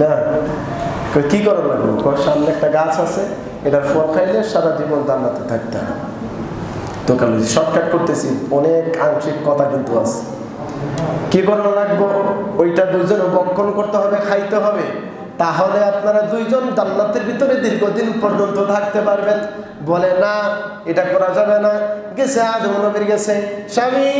না। কি করা লাগবে কয় সামনে একটা গাছ আছে, এটার ফল খাইলে সারা জীবন দান্নাতে থাকতে হবে। তো কালো শর্টকাট করতেছি, অনেক আংশিক কথা কিন্তু আছে। কি করা লাগবো? ওইটা দুজন বক্ষণ করতে হবে, খাইতে হবে। তাহলে আপনারা দুইজন জান্নাতের ভিতরে দীর্ঘদিন পর্যন্ত থাকতে পারবেন। বলে, না, এটা করা যাবে না। গেছে আদম নবীর গেছে, স্বামী,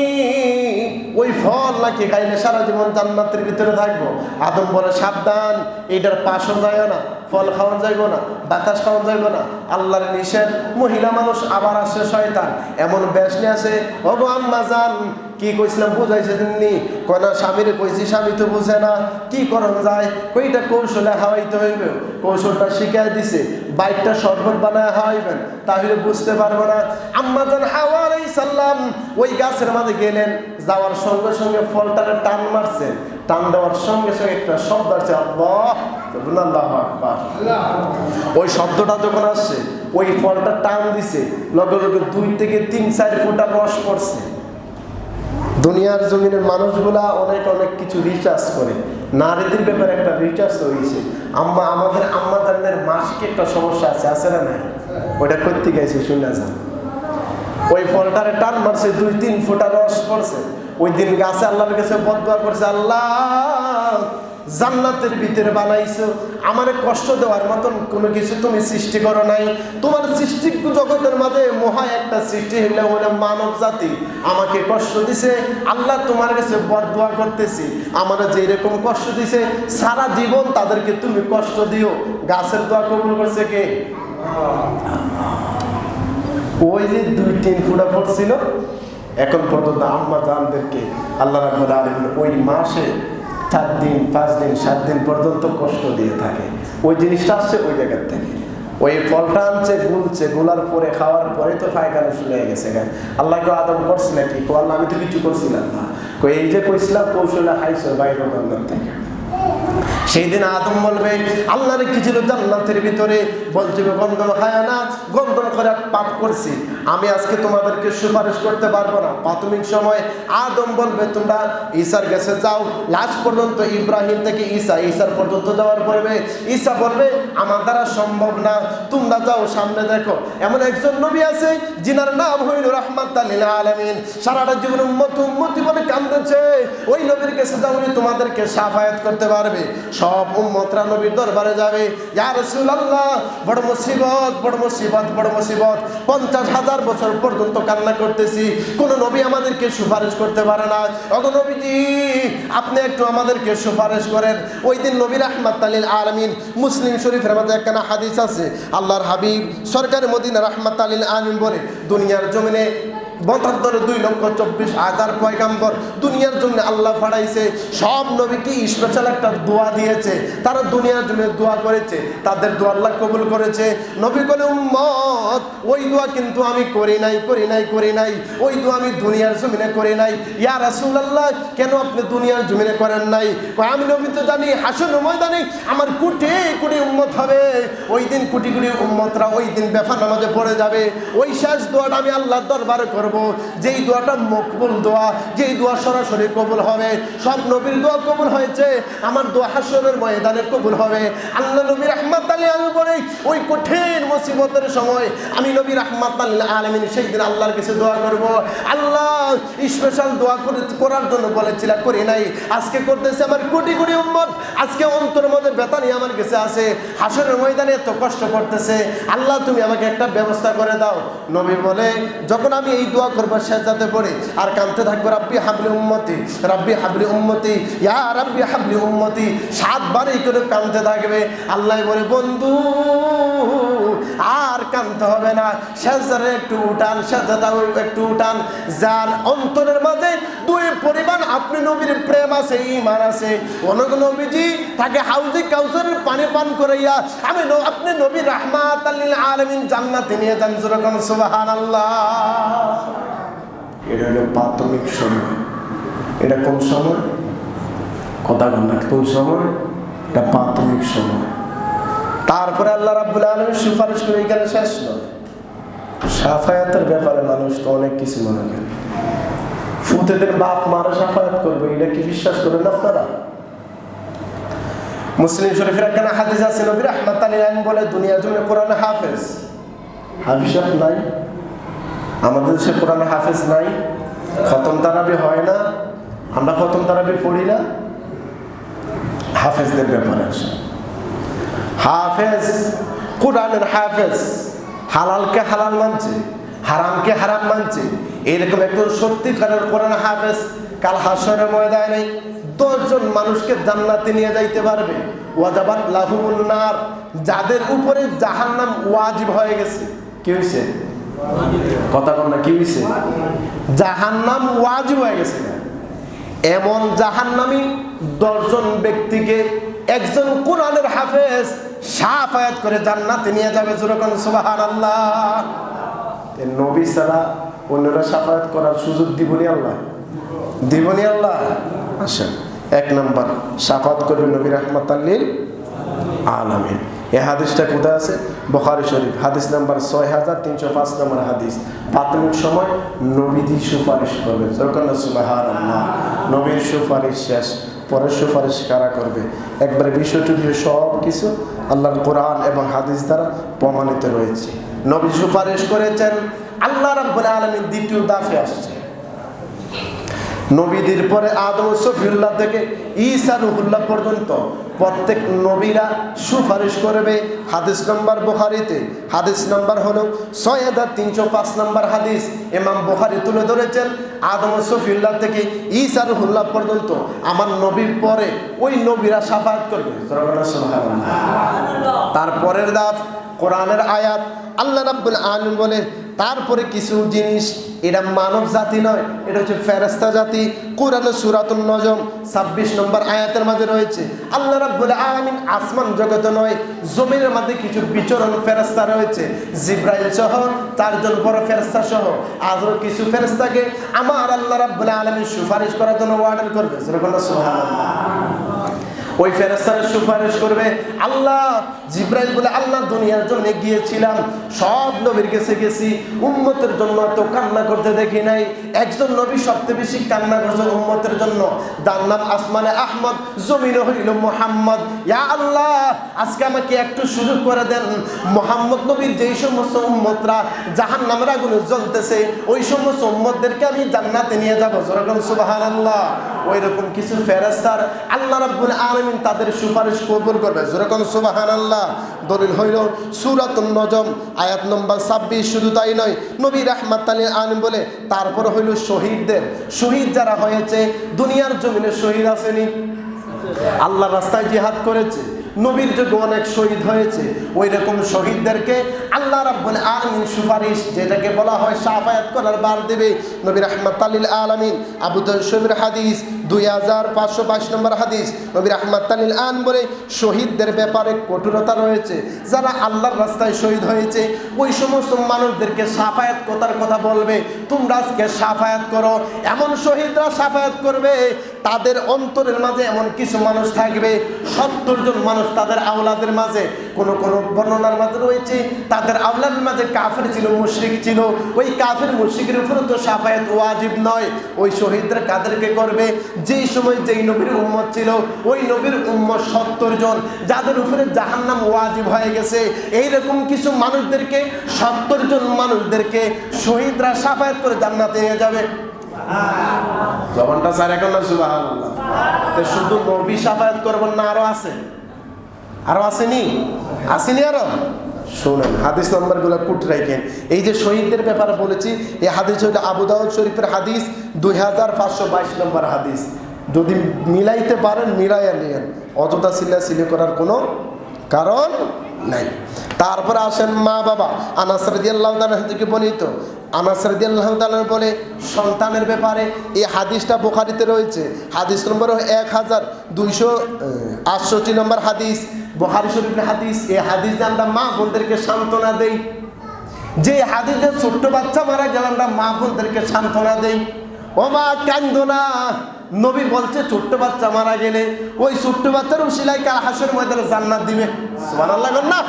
ওই ফল নাকি খাইলে সারা জীবন জান্নাতের ভিতরে থাকব? আদম বলে, সাবধান, এটার পাশও যায় না। ফল খাওয়ান যাইব না, বাতাস খাওয়ান যাইব না। আল্লাহর নিষেধ, মহিলা মানুষ আবার আসে শয়তান। এমন নিয়ে আছে, ওগো আম্মা জান, কি কইছিলাম বুঝাইছে তিনি কনা স্বামীরে কইছি, স্বামী তো বুঝে না। কি করন যায়? কইটা কৌশলে হাওয়াইতে হইবে। কৌশলটা শিখাই দিছে। বাইকটা শরবত বানায় হাওয়াইবেন, তাহলে বুঝতে পারব না। আম্মা জান, হাওয়া সালাম। ওই গাছের মাঝে গেলেন, যাওয়ার সঙ্গে সঙ্গে ফলটারে টান মারছে টান দেওয়ার সঙ্গে সঙ্গে একটা শব্দ আছে, আল্লাহ। আল্লাহ আকবার। ওই শব্দটা যখন আসছে, ওই ফলটা টান দিছে, লগে লগে দুই থেকে তিন, চার ফুটা রস পড়ছে। দুনিয়ার জমিনের মানুষগুলা অনেক অনেক কিছু রিচার্জ করে। নারীদের ব্যাপারে একটা রিচার্জ হয়েছে আম্মা, আমাদের আম্মাদানদের মাসিক একটা সমস্যা আছে আছে না নাই? ওইটা করতে গেছে শুনে যান। ওই ফলটারে টান মারছে, দুই, তিন ফুটা রস পড়ছে। ওই দিন গাছে আল্লাহর কাছে বদয়া করছে আল্লাহ জান্নাতের ভিতরে বানাইছো। আমারে কষ্ট দেওয়ার মতন কোনো কিছু তুমি সৃষ্টি করো নাই। তোমার সৃষ্টি জগতের মাঝে মহা একটা সৃষ্টি হইলে হলে মানব জাতি। আমাকে কষ্ট দিছে আল্লাহ তোমার কাছে বদয়া করতেছি। আমার যে এরকম কষ্ট দিছে সারা জীবন তাদেরকে তুমি কষ্ট দিও। গাছের দোয়া কবুল করছে কে? ওই যে দুই তিন ফুটা পড়ছিল এখন পর্যন্ত আম্মা জানদেরকে আল্লাহ রাবুল আলমিন ওই মাসে চার দিন, পাঁচ দিন, সাত দিন পর্যন্ত কষ্ট দিয়ে থাকে। ওই জিনিসটা আসছে ওই জায়গার থেকে। ওই ফলটা আনছে গুলছে গুলার পরে খাওয়ার পরে তো ফায়গানো শুনে গেছে গায়ে আল্লাহ কেউ আদম করছি নাকি? কো আল্লাহ, আমি তো কিছু করছিলাম না। এই যে কইছিলাম কৌশলে খাইছো বাইরে থেকে। সেই আদম বলবে, আল্লাহর কি ছিল জান্নাতের ভিতরে? বলছে গন্ধম খায় না গন্ধম করে পাপ করছি। আমি আজকে তোমাদেরকে সুপারিশ করতে পারব না। প্রাথমিক সময় আদম বলবে, তোমরা ঈশার কাছে যাও। লাস্ট পর্যন্ত ইব্রাহিম থেকে ঈসা ঈশার পর্যন্ত যাওয়ার পড়বে ঈসা বলবে, আমার দ্বারা সম্ভব না। তোমরা যাও, সামনে দেখো। এমন একজন নবী আছে, যিনার নাম হইল রহমাত আলমিন। সারাটা জীবন উম্মত উম্মতি বলে কান্দেছে। ওই নবীর কাছে যাও তোমাদেরকে সাফায়াত করতে পারবে। সব উম্মতরা নবীর দরবারে যাবে। ইয়া রাসূলুল্লাহ, বড় মুসিবত বড় মুসিবত বড় মুসিবত। পঞ্চাশ হাজার বছর পর্যন্ত কান্না করতেছি। কোন নবী আমাদেরকে সুপারিশ করতে পারে না। অগো নবীজি, আপনি একটু আমাদেরকে সুপারিশ করেন। ওই দিন নবী রাহমাত আলিল আলমিন মুসলিম শরীফের মধ্যে একখানা হাদিস আছে। আল্লাহর হাবিব সরকার মদিনা রাহমাত আলিল আলমিন বলে, দুনিয়ার জমিনে বতান্তরে দুই লক্ষ চব্বিশ হাজার পয়গাম্বর। দুনিয়ার জন্য আল্লাহ ফাড়াইছে। সব নবীকে স্পেশাল একটা দোয়া দিয়েছে। তারা দুনিয়ার জন্য দোয়া করেছে। তাদের দোয়া আল্লাহ কবুল করেছে। নবী বলে, উম্মত, ওই দোয়া কিন্তু আমি করি নাই করি নাই করি নাই। ওই দোয়া আমি দুনিয়ার জমিনে করি নাই। ইয়া রাসূলুল্লাহ, কেন আপনি দুনিয়ার জমিনে করেন নাই? আমি নবী তো জানি হাসন ময়দানে আমার কোটি কোটি উম্মত হবে। ওই দিন কোটি কোটি উম্মতরা ওই দিন বেফা নামাজে পড়ে যাবে। ওই শেষ দোয়াটা আমি আল্লাহর দরবারে করব। যেই দোয়াটা মকবুল দোয়া, যেই দোয়া সরাসরি কবুল হবে, সব নবীর দোয়া কবুল হয়েছে, আমার দোয়া হাসনের ময়দানে কবুল হবে। আল্লাহ নবীর রহমাত আলী আমি বলে, ওই কঠিন মুসিবতের সময় আমি নবীর রহমাত আল্লাহ আলমিন সেই দিন আল্লাহর কাছে দোয়া করব। আল্লাহ স্পেশাল দোয়া করে করার জন্য বলেছিলাম করি নাই। আজকে করতেছে আমার কোটি কোটি উম্মত। আজকে অন্তরের মধ্যে বেতানি আমার কাছে আছে, হাসরের ময়দানে এত কষ্ট করতেছে, আল্লাহ তুমি আমাকে একটা ব্যবস্থা করে দাও। নবী বলে, যখন আমি এই দোয়া করব সেজাতে পড়ে, আর কানতে থাকব, রাব্বি হাবলি উম্মতি, রাব্বি হাবলি উম্মতি, ইয়া রাব্বি হাবলি উম্মতি। সাতবার এই করে কানতে থাকবে। আল্লাহ বলে, বন্ধু আর কানতে হবে না। সেজারে একটু উঠান সেজাদাও একটু উঠান। যার অন্তরের মাঝে দুই পরিমাণ আপনি নবীর প্রেম আছে ইমান আছে। অনেক নবীজি তাকে হাউজি কাউসারের পানি পান করাইয়া, আমি আপনি নবী রাহমাত আলমিন জান্নাতে নিয়ে যান যেরকম সুবাহান আল্লাহ এটা হলো প্রাথমিক সময়। এটা কোন সময়? কথা বল কোন সময়? এটা প্রাথমিক সময়। তারপরে আল্লাহ রাব্বুল আলম সুপারিশ করে এখানে শেষ নয় সাফায়াতের ব্যাপারে মানুষ তো অনেক কিছু মনে করে। ফুতেদের বাপ মারা সাফায়াত করবে, এটা কি বিশ্বাস করেন আপনারা? মুসলিম শরীফের একখানা হাদিস আছে, নবী রহমাত আলী বলে, দুনিয়ার জন্য কোরআন হাফেজ। হাফিজ নাই। আমাদের দেশে কোরআন হাফেজ নাই। খতম তারাবি হয় না। আমরা খতম তারাবি পড়ি না। হাফেজদের ব্যাপারে আসে। হাফেজ, কোরআনের হাফেজ, হালালকে হালাল মানছে, হারামকে হারাম মানছে, এরকম একজন সত্যিকারের কোরআন হাফেজ, কাল হাসরের ময়দানে দশজন মানুষকে জান্নাতে নিয়ে যাইতে পারবে। ওয়াজাবাত লাহুমুন নার, যাদের উপরে জাহান্নাম ওয়াজিব হয়ে গেছে। কি হয়েছে কথা কন না, কি হয়েছে জাহান্নাম ওয়াজিব হয়ে গেছে। এমন জাহান্নামি দশজন ব্যক্তিকে একজন কোরআনের হাফেজ সাফায়াত করে জান্নাতে নিয়ে যাবে যেরকম সুবাহান আল্লাহ নবী ছাড়া অন্যরা সাফায়াত করার সুযোগ দিবনি আল্লাহ? দিবনি আল্লাহ? আসেন। এক নাম্বার সাফাত করবে নবী রহমত আল্লিল আলামিন। এই হাদিসটা কোথায় আছে? বখারি শরীফ। হাদিস নাম্বার ছয় হাজার তিনশো পাঁচ নম্বর হাদিস। প্রাথমিক সময় নবীজি সুপারিশ করবে। যখন সুবাহার আল্লাহ নবীর সুপারিশ শেষ। পরের সুপারিশ কারা করবে? একবারে বিষয়টুকু সব কিছু আল্লাহর কোরআন এবং হাদিস দ্বারা প্রমাণিত রয়েছে। নবী সুপারিশ করেছেন, আল্লাহ রাব্বুল আলমীর দ্বিতীয় দাফে আসছে। নবীদের পরে আদম সফিউল্লাহ থেকে ঈসা রুহুল্লাহ পর্যন্ত প্রত্যেক নবীরা সুপারিশ করবে। হাদিস নম্বর বোখারিতে, হাদিস নম্বর হলো ছয় হাজার তিনশো পাঁচ নম্বর হাদিস। এমাম বোখারি তুলে ধরেছেন, আদম সফিউল্লাহ থেকে ঈসা রুহুল্লাহ পর্যন্ত আমার নবীর পরে ওই নবীরা সাফায়াত করবে। তারপরের দাফ, কোরআনের আয়াত, আল্লাহ রাব্বুল আলম বলে তারপরে কিছু জিনিস, এটা মানব জাতি নয়, এটা হচ্ছে ফেরেস্তা জাতি। কোরআন সুরাতুল নজম ছাব্বিশ নম্বর আয়াতের মাঝে রয়েছে, আল্লাহ রাব্বুল আলামিন আসমান জগত নয়, জমিনের মধ্যে কিছু বিচরণ ফেরেস্তা রয়েছে। জিব্রাইল সহ, চারজন বড় ফেরেস্তা সহ আরও কিছু ফেরেস্তাকে আমার আল্লাহ রাব্বুল আলামিন সুপারিশ করার জন্য অর্ডার করবে। সুবহানাল্লাহ। ওই ফেরেস্তারা সুপারিশ করবে, আল্লাহ জিব্রাইল বলে আল্লাহ দুনিয়ার জন্য গিয়েছিলাম, সব নবীর কাছে গেছি, উম্মতের জন্য এত কান্না করতে দেখি নাই, একজন নবী সবচেয়ে বেশি কান্না করছে উম্মতের জন্য। তার আসমানে আহমদ, জমিনে হইল মোহাম্মদ। ইয়া আল্লাহ, আজকে আমাকে একটু সুযোগ করে দেন। মোহাম্মদ নবীর যেই সমস্ত উম্মতরা জাহান নামের আগুনে জ্বলতেছে, ওই সমস্ত উম্মতদেরকে আমি জান্নাতে নিয়ে যাব। যেরকম সুবাহান আল্লাহ ওই রকম কিছু ফেরেস্তার আল্লাহ রাব্বুল আলামিন তাদের সুপারিশ কবুল করবে। যেরকম সুবাহান আল্লাহ দলিল হইল, সুরাতুন নজম, আয়াত নম্বর ছাব্বিশ, শুধু তাই নয়, নবী রহমাত আলী আলম বলে, তারপর হইল শহীদদের। শহীদ যারা হয়েছে, দুনিয়ার জমিনে শহীদ আসেনি। আল্লাহ রাস্তায় জিহাদ করেছে। নবীর যুগে অনেক শহীদ হয়েছে। ওই রকম শহীদদেরকে আল্লাহ রাব্বুল আলামিন সুপারিশ, যেটাকে বলা হয় সাফায়াত করার বার দেবে। নবী রাহমাত আলিল আলামিন, আবু শরীফের হাদিস দুই হাজার পাঁচশো বাইশ নম্বর হাদিস। নবীর আহমদ আলিল আন বলে শহীদদের ব্যাপারে কঠোরতা রয়েছে। যারা আল্লাহর রাস্তায় শহীদ হয়েছে, ওই সমস্ত মানুষদেরকে সাফায়াত কথার কথা বলবে, তোমরা আজকে সাফায়াত করো। এমন শহীদরা সাফায়াত করবে, তাদের অন্তরের মাঝে এমন কিছু মানুষ থাকবে, সত্তর জন মানুষ তাদের আওলাদের মাঝে। কোন কোন বর্ণনার মাঝে রয়েছে, তাদের আওলাদের মাঝে কাফের ছিল, মুশরিক ছিল। ওই কাফের মুশরিকের উপরে তো সাফায়াত ওয়াজিব নয়। ওই শহীদরা কাদেরকে করবে? যেই সময় যেই নবীর উম্মত ছিল, ওই নবীর উম্মত সত্তর জন, যাদের উপরে জাহান্নাম ওয়াজিব হয়ে গেছে। এইরকম কিছু মানুষদেরকে, সত্তর জন মানুষদেরকে শহীদরা সাফায়াত করে জান্নাতে নিয়ে যাবে। জবানটা স্যার এখন না তো শুধু নবী সাফায়াত করবেন না, আরও আছে? আরও আসেনি? আসেনি আরও? শোনেন, হাদিস নম্বরগুলো কুট রাখেন। এই যে শহীদদের ব্যাপারে বলেছি, এই হাদিস হইল আবু দাউদ শরীফের হাদিস, দুই হাজার পাঁচশো বাইশ নম্বর হাদিস। যদি মিলাইতে পারেন, মিলাইয়া নিয়েন। অযথা সিলা সিলে করার কোনো কারণ নাই। তারপরে আসেন মা বাবা, আনাস রাদিয়াল্লাহু তাআলা থেকে বর্ণিত। আনাস রাদিয়াল্লাহু বলে, সন্তানের ব্যাপারে এই হাদিসটা বোখারিতে রয়েছে। হাদিস নম্বর এক হাজার দুইশো আটষট্টি নম্বর হাদিস। বুখারী শরীফের হাদিস, এই হাদিস দিয়ে আমরা মা বোনদেরকে সান্ত্বনা দেই। যে হাদিসে ছোট্ট বাচ্চা মারা গেল আমরা মা বোনদেরকে সান্ত্বনা দেই। ও মা কান্দ না নবী বলছে, ছোট্ট বাচ্চা মারা গেলে, ওই ছোট্ট বাচ্চার উশিলাই কাল হাসের ময়দানে জান্নাত দিবে। সুবহানাল্লাহ না?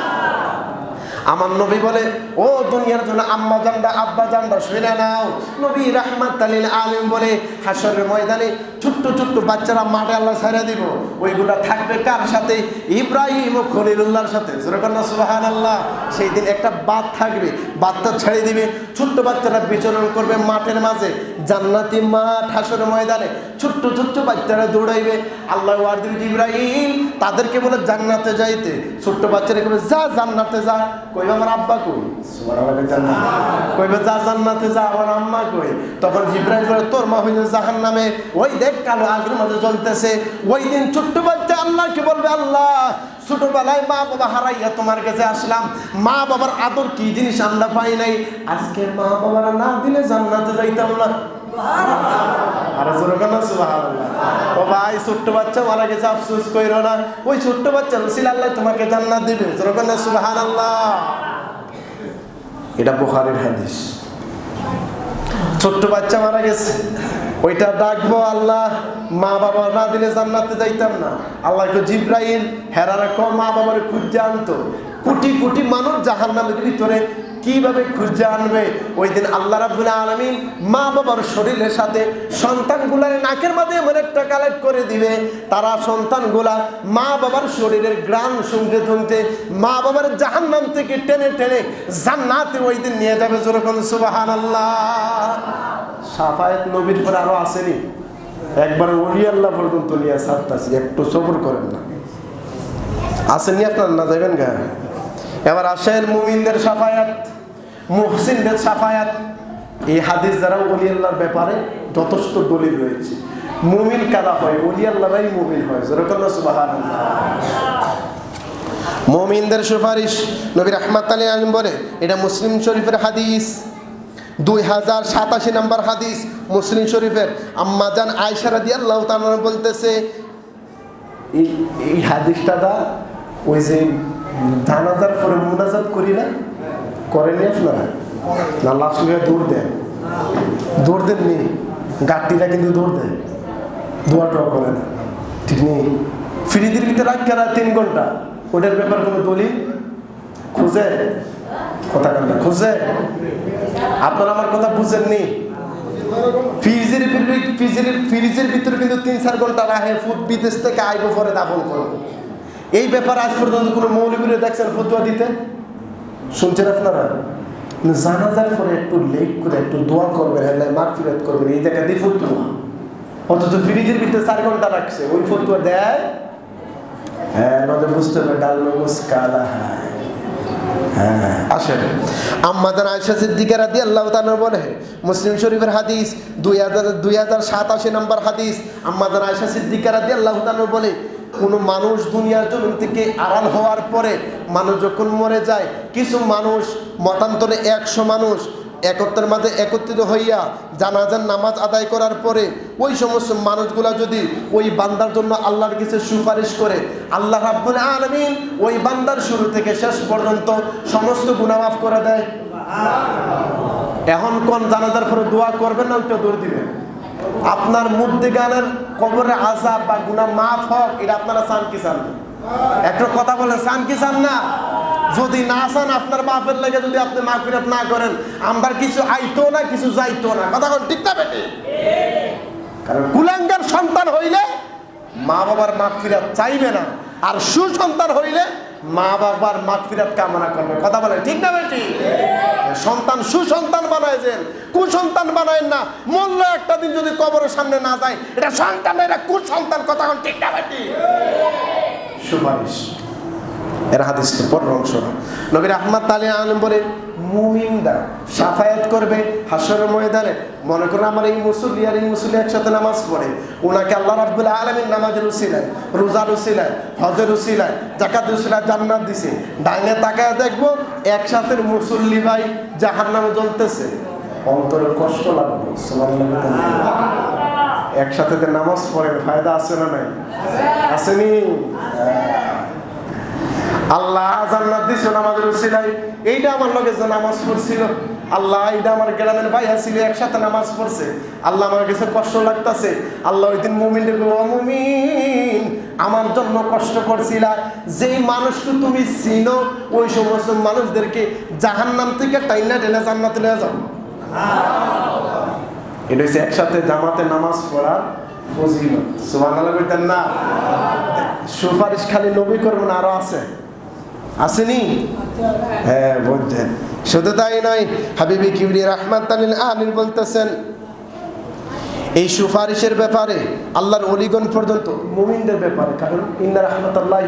আমার নবী বলে, ও দুনিয়ার জন্য আম্মা জানডা, আব্বা জানডা, শুনে নাও। নবী রাহমাত তালিল আলিম বলে, হাসরের ময়দানে ছোট্ট ছোট্ট বাচ্চারা মাঠে আল্লাহ ছেড়ে দিব। ওইগুলা থাকবে কার সাথে? ইব্রাহিম ও খলিলুল্লাহর সাথে। সুরকান্না সুবাহান আল্লাহ সেই দিন একটা বাদ থাকবে, বাদটা ছেড়ে দিবে। ছোট্ট বাচ্চারা বিচরণ করবে মাঠের মাঝে। জান্নাতি মাঠ হাসরের ময়দানে ছোট্ট ছোট্ট বাচ্চারা দৌড়াইবে। আল্লাহ ওয়ার দিবে ইব্রাহিম, তাদেরকে বলে, জান্নাতে যাইতে। ছোট্ট বাচ্চারা কইবে, যা জান্নাতে যা। কইবে আমার আব্বা কই? সুবহানাল্লাহ জান্নাত যা যা, আমার তখন তোর মা ওই দেখ ছোট্ট বাচ্চা বলবে, আল্লাহ মা বাবা হারাইয়া তোমার কাছে আসলাম। মা বাবার আদর কি জিনিস আমরা পাই নাই। আজকে মা বাবারা না দিলে জান্নাতে যাইতাম না। ও ভাই, ছোট্ট বাচ্চা মারা গেছে, আফসোস কইরো না। ওই ছোট্ট বাচ্চা রসিল আল্লাহ তোমাকে জান্নাত দিবে। এটা বুখারীর হাদিস। ছোট্ট বাচ্চা মারা গেছে। ওইটা ডাকবো আল্লাহ। মা বাবা না দিলে জান্নাতে যাইতাম না। আল্লাহকে জিব্রাইল, হেরার কম মা বাবার খুঁজে আনতো। কোটি কোটি মানুষ জাহান নামের ভিতরে কীভাবে খুঁজে আনবে? ওই দিন আল্লাহ রাবুল আলমিন মা বাবার শরীরের সাথে সন্তানগুলার নাকের মাঝে এমন একটা কালেক্ট করে দিবে। তারা সন্তানগুলা মা বাবার শরীরের গ্রাম শুনতে শুনতে মা বাবার জাহান্নাম থেকে টেনে টেনে জান্নাতে ওই দিন নিয়ে যাবে যেরকম সুবাহান আল্লাহ সাফায়েত নবীর পরে আরও আসেনি। একবার ওলি আল্লাহ পর্যন্ত নিয়ে সারতাছি একটু সবর করেন না। আসেননি আপনার? না যাবেন গা? এবার আসেন মুমিনদের সাফায়াত, মুহসিনদের সাফায়াত। এই হাদিস দ্বারা ওলি আল্লাহর ব্যাপারে যথেষ্ট দলিল রয়েছে। মুমিন কারা হয়? ওলি আল্লাহরাই মুমিন হয়। যেরকম সুবাহান মুমিনদের সুপারিশ নবীর আহমদ আলী আলম বলে, এটা মুসলিম শরীফের হাদিস। দুই হাজার সাতাশি নম্বর হাদিস মুসলিম শরীফের। আম্মাজান আয়সারা দিয়ে আল্লাহ তাআলা বলতেছে এই হাদিসটা দা ওই যে জানাজার পরে মুনাজাত করি না করেনি আপনারা না। লাস্ট হয়ে দৌড় দেন দৌড় দেননি গাড়িরা কিন্তু দৌড় দেয়। দোয়া টোয়া করে ঠিক নেই। ফ্রিজের ভিতরে রাখতে না তিন ঘণ্টা। ওটার ব্যাপার কোনো দলিল? খুঁজে? কথা কান্না খুঁজে? আপনারা আমার কথা বুঝেননি ফ্রিজের ফ্রিজের ফ্রিজের ভিতরে কিন্তু তিন চার ঘণ্টা রাখে ফুড বিদেশ থেকে আইব পরে দাফন করব। এই ব্যাপারে আজ পর্যন্ত কোনো মৌলবীরে দেখছেন, ফতুয়া দিতে শুনছেন আপনারা? জানাজার পরে একটু লেট করে একটু দোয়া করবেন হ্যাঁ মাঠ ফিরাত করবেন, এই জায়গা দিয়ে ফতুয়া অথচ ফ্রিজের ভিতরে চার ঘণ্টা রাখছে, ওই ফতুয়া দেয়? হ্যাঁ নজর বুঝতে হবে, ডাল মুস্কালা হ্যাঁ। আসেন। আম্মাদান আয়সা সিদ্দিকার রাদি আল্লাহ তাআলা বলে, মুসলিম শরীফের হাদিস দুই হাজার দুই হাজার সাতাশি নম্বর হাদিস। আম্মাদান আয়সা সিদ্দিকার রাদি আল্লাহ তাআলা বলে কোনো মানুষ দুনিয়ার জমিন থেকে আড়াল হওয়ার পরে মানুষ যখন মরে যায়, কিছু মানুষ মতান্তরে একশো মানুষ একত্রের মাঝে একত্রিত হইয়া জানাজার নামাজ আদায় করার পরে ওই সমস্ত মানুষগুলা যদি ওই বান্দার জন্য আল্লাহর কাছে সুপারিশ করে, আল্লাহ রাব্বুল আলামিন ওই বান্দার শুরু থেকে শেষ পর্যন্ত সমস্ত গুনাহ মাফ করে দেয়। এখন কোন জানাজার পরে দোয়া করবেন না, ওইটা দৌড় দিবেন। আপনার মধ্যে গানের কবরে আজাব বা গুনাহ মাফ হোক, এটা আপনারা চান কি চান? একটা কথা বলেন, চান কি চান না? যদি না চান, আপনার বাপের লেগে যদি আপনি মাগফিরাত না করেন, আমার কিছু আইতো না, কিছু যাইতো না। কথা বল ঠিক না বেটি? কারণ কুলাঙ্গার সন্তান হইলে মা বাবার মাগফিরাত চাইবে না, আর সুসন্তান হইলে মা বাবার মাগফিরাত কামনা করবে। কথা বলেন, ঠিক না বেটি? সন্তান সুসন্তান বানায় যেন কুসন্তান বানায় না মূল্য একটা দিন যদি কবরের সামনে না যায়, এটা সন্তান এটা কুসন্তান, কথা ঠিক না বেটি? সুপারিশ। এর হাদিসের পর অংশ নবীর আহমদ তালিয়া আলম বলে মুমিনরা সাফায়াত করবে হাসরের ময়দানে। মনে করুন আমার এই মুসল্লি আর এই মুসল্লি একসাথে নামাজ পড়ে। ওনাকে আল্লাহ রাব্বুল আলমীর নামাজের উসিলায়, রোজার উসিলায়, হজের উসিলায় জাকাত উসিলায় জান্নাত দিছে। ডাইনে তাকায় দেখব একসাথে মুসল্লি ভাই জাহার নামে জ্বলতেছে। অন্তরে কষ্ট লাগবে একসাথে নামাজ পড়েন, ফায়দা আছে না নাই? আসেনি আল্লাহ জান্নাত দিছিল আমাদের উসিলাই এইটা আমার লগে যে নামাজ পড়ছিল। আল্লাহ এইটা আমার গ্রামের ভাই আসছিল একসাথে নামাজ পড়ছে। আল্লাহ আমার কাছে কষ্ট লাগতাছে। আল্লাহ ওই দিন বলব মুমিন, আমার জন্য কষ্ট করছিলা। যেই মানুষকে তুমি চিনো ওই সমস্ত মানুষদেরকে জাহান্নাম থেকে টাইনা টেনে জান্নাতে নিয়ে যাও। এটা হচ্ছে একসাথে জামাতে নামাজ পড়ার ফজিলত। সুবহানাল্লাহ বলতেন না। সুপারিশ খালি নবী করবেন, আরও আছে। আসেনি? হ্যাঁ বলছেন শুধু তাই নয় হাবিবি কিবরি রহমাত আমির বলতেছেন এই সুপারিশের ব্যাপারে আল্লাহর অলিগণ পর্যন্ত মুমিনদের ব্যাপারে কারণ ইন্না রহমতুল্লাহ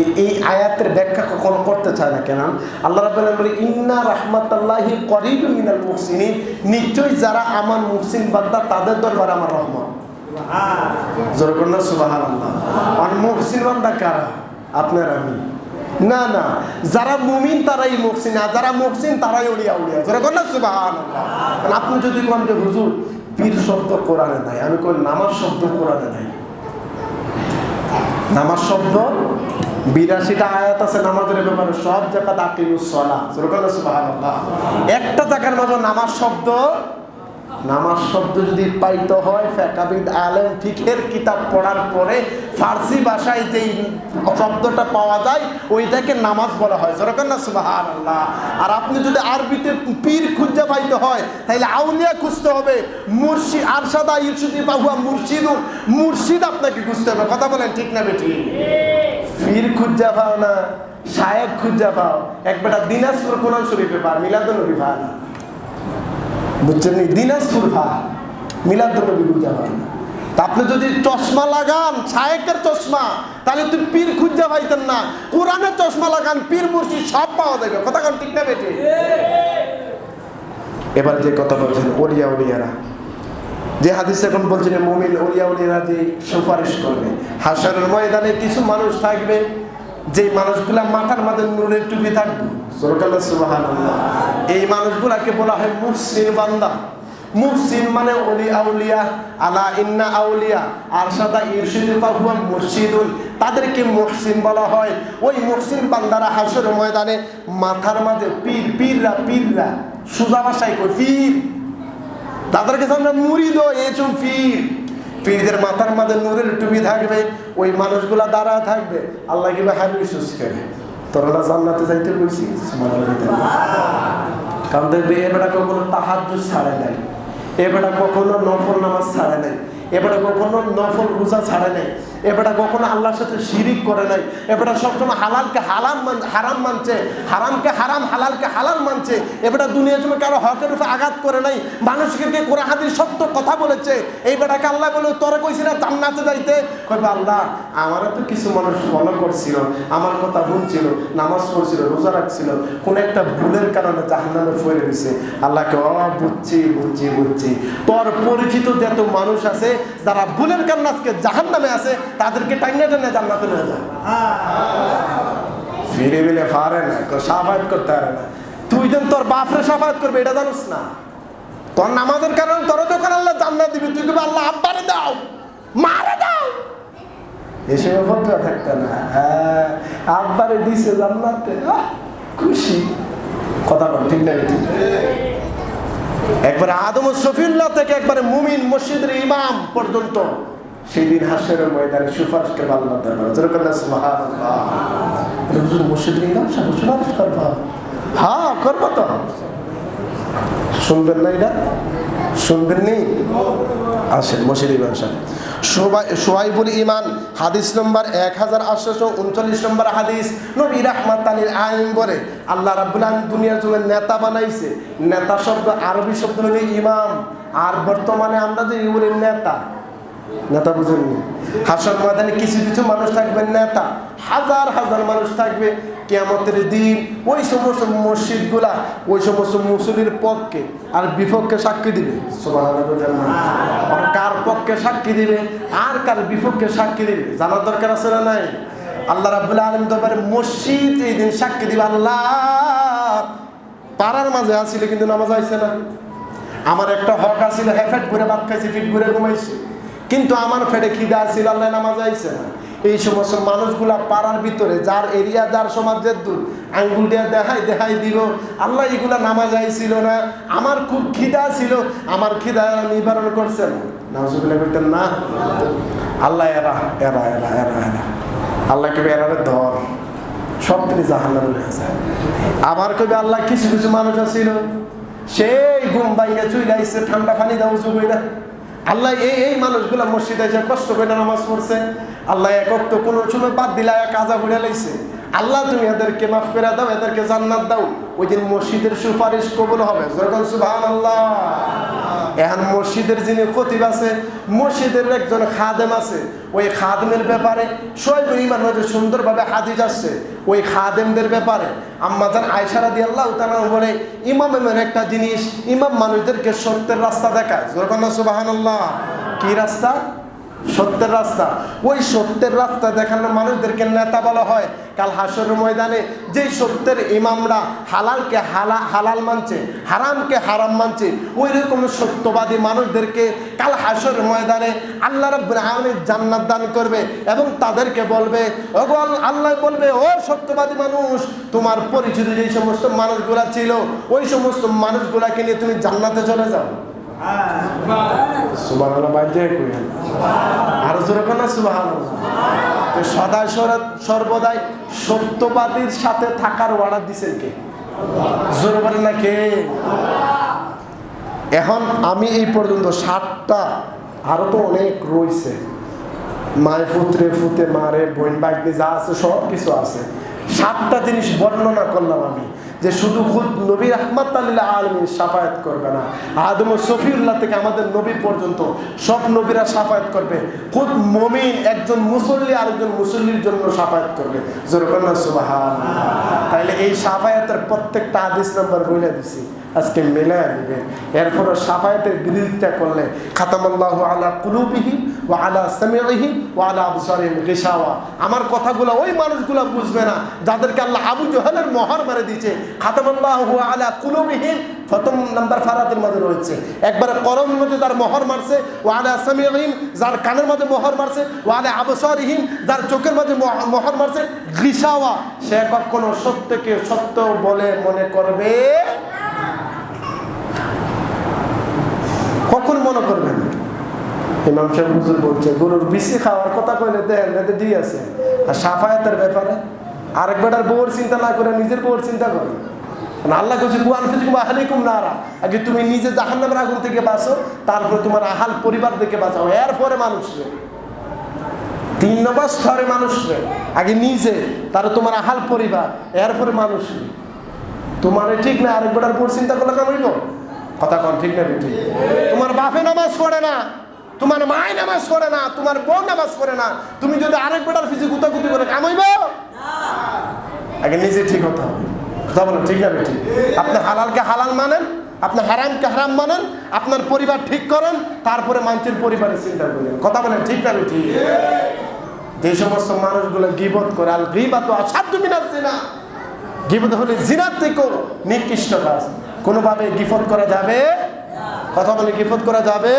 এই এই আয়াতের ব্যাখ্যা কখনো করতে চায় না কেন? আল্লাহ রাব্বুল বলে ইন্না রহমতুল্লাহি করিব মিনাল মুহসিনিন নিশ্চয়ই যারা আমার মুহসিন বান্দা তাদের দরবার আমার রহমত। যেরকম না আল্লাহ আর মুহসিন বান্দা কারা? আপনার আমি। না না। যারা মুমিন, তারাই মুহসিন, আর যারা মুহসিন, তারাই উলিয়া উলিয়া যেরকম না, সুবহানাল্লাহ। কারণ আপনি যদি কোন যে, হুজুর, পীর শব্দ কোরআনে নাই। আমি কই, নামাজ শব্দ কোরআনে নাই। নামাজ শব্দ, বিরাশিটা আয়াত আছে নামাজের ব্যাপারে, সব জায়গা আকিমুস সলা যেরকম না, সুবহানাল্লাহ। একটা জায়গার মাঝে নামাজ শব্দ নামাজ শব্দ যদি পাইতে হয় ফেকাবিদ আলেম ফিখের কিতাব পড়ার পরে ফার্সি ভাষায় যেই শব্দটা পাওয়া যায়, ওইটাকে নামাজ বলা হয়। যেরকম না সুবাহান আর আপনি যদি আরবিতে পীর খুঁজে পাইতে হয় তাহলে আউলিয়া খুঁজতে হবে। মুর্শিদ আরশাদা ইউসুদি বাহুয়া মুর্শিদুর মুর্শিদ আপনাকে খুঁজতে হবে। কথা বলেন ঠিক না বেটি পীর খুঁজা পাও না সাহেব খুঁজা পাও। এক বেটা দিনাজপুর কোরআন শরীফে পা, মিলাদুল নবী পা না। বুঝছেন দিনাজপুর ভা মিলাদ নবী খুঁজা পান আপনি যদি চশমা লাগান ছায়েকের চশমা, তাহলে তুই পীর খুঁজা পাইতেন না। কোরআনের চশমা লাগান, পীর মুর্শিদ সব পাওয়া যাবে কথা কোন ঠিক না বেটে এবার যে কথা বলছেন ওলিয়া ওলিয়ারা, যে হাদিস এখন বলছেন, মমিন ওলিয়া ওলিয়ারা যে সুপারিশ করবে। হাসারের ময়দানে কিছু মানুষ থাকবে যে মানুষগুলা মাথার মাঝে নুরের টুপি থাকবে। এই মানুষগুলাকে বলা হয় মুহসিন বান্দা। মুহসিন মানে অলি আউলিয়া, আলা ইন্না আউলিয়া আর সাদা ইরশিদু ফাহুয়া মুর্শিদুন। তাদেরকে মুহসিন বলা হয়। ওই মুহসিন বান্দারা হাসর ময়দানে মাথার মাঝে পীর, পীররা পীররা, সুজা ভাষায় পীর। তাদের কাছে আমরা মুড়িদ এসব পীর। পীরদের মাথার মাঝে নূরের টুপি থাকবে, ওই মানুষগুলা দাঁড়া থাকবে। আল্লাহ কিবা হাবি সুস করে? তোরা জান্নাতে যাইতে বলছি? কারণ দেখবে, এ বেটা কখনো তাহাজ ছাড়ে নাই। এ বেটা কখনো নফল নামাজ ছাড়ে নাই। এবারে কখনো নফল রোজা ছাড়ে নাই। এবারে কখনো আল্লাহর সাথে শিরিক করে নাই। এবারে সবসময় হালালকে হালাম মান হারাম মানছে। হারামকে হারাম, হালালকে হালাল মানছে। এবারে দুনিয়ার জন্য কারও হকের উপরে আঘাত করে নাই। মানুষকে কোরআ হাদির সত্য কথা বলেছে। এই বেটাকে আল্লাহ বলে, তোরা কইছি না জান্নাতে যাইতে? কইবা, আল্লাহ, আমারও তো কিছু মানুষ ফলো করছিল। আমার কথা শুনছিল, নামাজ পড়ছিল, রোজা রাখছিল। কোন একটা ভুলের কারণে জাহান্নামে ফেলে দিছে। আল্লাহকে, ও, বুঝছি বুঝছি বুঝছি। তোর পরিচিত যত মানুষ আছে, যারা ভুলের কারণে আজকে জাহান নামে আছে তাদেরকে টাইনে টাইনে জান্নাতে নিয়ে যায়। ফিরে মিলে পারে না সাফায়াত করতে পারে না। তুই যেন তোর বাপরে সাফায়াত করবে এটা জানিস না। তোর নামাজের কারণে তোর যখন আল্লাহ জান্নাত দিবি। তুই কিন্তু আল্লাহ আব্বারে দাও মারে দাও। এসে ভদ্র থাকতে না হ্যাঁ আব্বারে দিছে জান্নাতে। খুশি। কথা বল ঠিক না ঠিক একবারে আদম ও সফিউল্লাহ থেকে একবারে মুমিন মসজিদের ইমাম পর্যন্ত সেই দিন হাসের ময়দানে সুপারিশ করবে আল্লাহ দরবারে সাহেব সুপারিশ করবা? হ্যাঁ করব তো। শুনবেন না এটা? শুনবেন নি? আসেন মসজিদ সাহেব। সোহাইবুল ইমান হাদিস নম্বর এক হাজার আটশোশো উনচল্লিশ নম্বর হাদিস। নবী রাহমাত আলীর আইন বলে, আল্লাহ রাব্বুল আলামিন দুনিয়ার জন্য নেতা বানাইছে। নেতা শব্দ আরবি শব্দ হলো ইমাম। আর বর্তমানে আমরা যে বলি নেতা নেতা বুঝেননি হাসর ময়দানে কিছু কিছু মানুষ থাকবে, নেতা, হাজার হাজার মানুষ থাকবে কেমতের দিন। ওই সমস্ত মসজিদগুলা, ওই সমস্ত মুসলির পক্ষে আর বিপক্ষে সাক্ষী দিবে। আর কার পক্ষে সাক্ষী দিবে, আর কার বিপক্ষে সাক্ষী দিবে, জানার দরকার আছে না নাই? আল্লাহ রাবুল আলম দরবারে মসজিদ এই দিন সাক্ষী দিবে, আল্লাহ। পাড়ার মাঝে আসছিল কিন্তু নামাজ আইছে না। আমার একটা হক আছিল হ্যাঁ ঘুরে ভাত খাইছি ফিট ঘুরে ঘুমাইছি। কিন্তু আমার ফেটে খিদা আছিল আল্লাহ নামাজ আইছে না। এই সমস্ত মানুষগুলা পাড়ার ভিতরে, যার এরিয়া, যার সমাজের দূর, আঙ্গুল দিয়ে দেখাই দেখাই দিল, আল্লাহ এগুলা নামাজ আইছিল না। আমার খুব খিদা ছিল, আমার খিদা নিবারণ করছেন নাজুবিল্লাহ বলতেন, না, আল্লাহ এরা এরা এরা এরা এরা। আল্লাহ কেবে এরারে ধর। সব তিনি নিয়ে যায়। আবার কবে আল্লাহ কিছু কিছু মানুষ আছিল। সেই ঘুম বাইরে চুই লাইছে ঠান্ডা পানি দাও উঁচু কইরা। আল্লাহ এই এই মানুষগুলা মসজিদে যে কষ্ট করে নামাজ পড়ছে, আল্লাহ এক তো কোনো সময় বাদ দিলা কাজা ঘুরে লাইছে। আল্লাহ, তুমি এদেরকে মাফ করে দাও, এদেরকে জান্নাত দাও। ওই দিন মসজিদের সুপারিশ কবুল হবে। যখন সুবহান আল্লাহ এখন মসজিদের যিনি খতিব আছে, মসজিদের একজন খাদেম আছে, ওই খাদেমের ব্যাপারে শোয়েব ইমান মধ্যে সুন্দরভাবে হাদিস আসছে ওই খাদেমদের ব্যাপারে আম্মাজান আয়সারা দিয়ে আল্লাহ তালা বলে, ইমাম এমন একটা জিনিস, ইমাম মানুষদেরকে সত্যের রাস্তা দেখায়। জোরকান সুবাহান আল্লাহ কি রাস্তা? সত্যের রাস্তা। ওই সত্যের রাস্তা দেখানো মানুষদেরকে নেতা বলা হয়। কাল হাসর ময়দানে যেই সত্যের ইমামরা হালালকে হালা হালাল মানছে, হারামকে হারাম মানছে ওই রকম সত্যবাদী মানুষদেরকে কাল হাসর ময়দানে আল্লাহ রব্বুল জান্নাত দান করবে এবং তাদেরকে বলবে, ওগো আল- আল্লাহ বলবে, ও সত্যবাদী মানুষ, তোমার পরিচিত যেই সমস্ত মানুষগুলা ছিল, ওই সমস্ত মানুষগুলাকে নিয়ে তুমি জান্নাতে চলে যাও। সুবাহ কইেন আরও সুবাহ তো সদা সর্বদাই সত্যবাদীর সাথে থাকার কে? জোরে না কে? এখন আমি এই পর্যন্ত সাতটা, আরও তো অনেক রয়েছে। মায় ফুতরে ফুতে মারে বোন বাগনি যা আছে সব কিছু আছে। সাতটা জিনিস বর্ণনা করলাম আমি। যে শুধু খুদ নবী রহমত আল্লাহ আলমী সাফায়াত করবে না। আদম সফিউল্লাহ থেকে আমাদের নবী পর্যন্ত সব নবীরা সাফায়াত করবে। খুদ মমিন একজন মুসল্লি আরেকজন মুসল্লির জন্য সাফায়াত করবে। তাহলে এই সাফায়াতের প্রত্যেকটা আদেশ নাম্বার বলে দিছি। আজকে মেলে নেবেন এরপরও সাফায়াতের বিরোধিতা করলে খাতামাল্লাহ আলা কুলুবিহি ও আলা সামিহি ও আলা আবসারিম গিসাওয়া। আমার কথাগুলো ওই মানুষগুলো বুঝবে না, যাদেরকে আল্লাহ আবু জহালের মহর মেরে দিয়েছে। কখনো সত্যকে সত্য বলে মনে করবে কখন মনে করবেন ইমাম বলছে, গরুর বিসি খাওয়ার কথা কইলে দেখেন আছে আর সাফায়াতের ব্যাপারে? আরেক বেটার বউর চিন্তা না করে নিজের বউর চিন্তা করে কারণ আল্লাহ কইছে কুয়ান ফিজিকুম আহালিকুম নারা আগে তুমি নিজে জাহান্নামের আগুন থেকে বাঁচো, তারপরে তোমার আহাল পরিবার থেকে বাঁচাও এরপরে মানুষ। তিন নম্বর স্তরে মানুষ। আগে নিজে, তারপরে তোমার আহাল পরিবার, এরপরে মানুষ। তোমার ঠিক না, আরেক বেটার বউর চিন্তা করলে কেমন? কথা কন, ঠিক না ঠিক তোমার বাপে নামাজ পড়ে না, তোমার মায় নামাজ পড়ে না, তোমার বউ নামাজ পড়ে না, তুমি যদি আরেক বেটার ফিজি গুতাগুতি করে কামাইব আগে নিজে ঠিক হতে হবে। কথা বলেন ঠিক না ঠিক আপনি হালালকে হালাল মানেন, আপনি হারামকে হারাম মানেন, আপনার পরিবার ঠিক করেন, তারপরে মানুষের পরিবারের চিন্তা করেন। কথা বলেন, ঠিক না ঠিক যে সমস্ত মানুষগুলো গিবত করে, আল গিবা তো আসাধ্য মিনার না গিবত হলে জিনার থেকেও নিকৃষ্ট কাজ। কোনোভাবে গিফত করা যাবে? কথা বলে গিফত করা যাবে?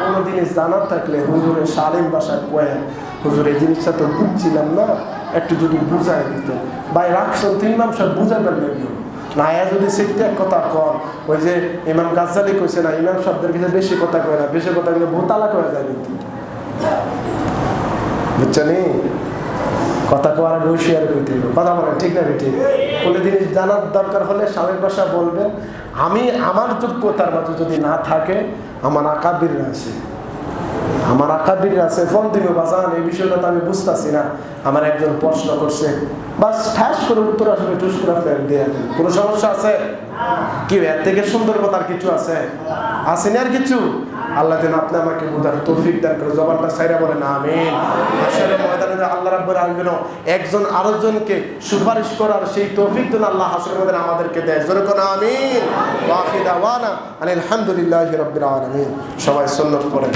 কোনো জিনিস জানার থাকলে হুজুরের সালিম বাসায় কয়ে হুজুর, এই জিনিসটা তো বুঝছিলাম না। একটু যদি বুঝাই দিতেন। ভাই, রাখছেন তো ইমাম সাহেব বুঝাবেন না কেউ না এ যদি সেটা এক কথা কর ওই যে ইমাম গাজ্জালি কইছে না, ইমাম শব্দের কাছে বেশি কথা কয় না, বেশি কথা কইলে ভূতালা কয়ে যায় কিন্তু। বুঝছনি কথা কোয়ার আগে হুঁশিয়ার করতে। কথা বলেন, ঠিক না ঠিক? কোনো জিনিস জানার দরকার হলে স্বামীর ভাষা বলবেন। আমি, আমার যোগ্যতার মাঝে যদি না থাকে, আমার আকাবির আছে। আমার আকাবির আছে, ফোন দিবে বাজান, এই বিষয়টা তো আমি বুঝতেছি না। আমার একজন প্রশ্ন করছে, বাস ঠাস করে উত্তর আসবে টুস করে ফের দিয়ে কোনো সমস্যা আছে? কি, এর থেকে সুন্দর কথা আর কিছু আছে? না আর কিছু? আল্লাহ যেন আপনি আমাকে তৌফিক দান করে, জবানটা সাইরা বলেন, আমিন। আসলে ময়দানে আল্লাহ রাব্বুল আলামিন একজন আরেকজনকে সুপারিশ করার সেই তৌফিক যেন আল্লাহ হাসরের ময়দানে আমাদেরকে দেয়। জোরে কোন আমিন? আলহামদুলিল্লাহি সবাই সুন্নাত পড়েন।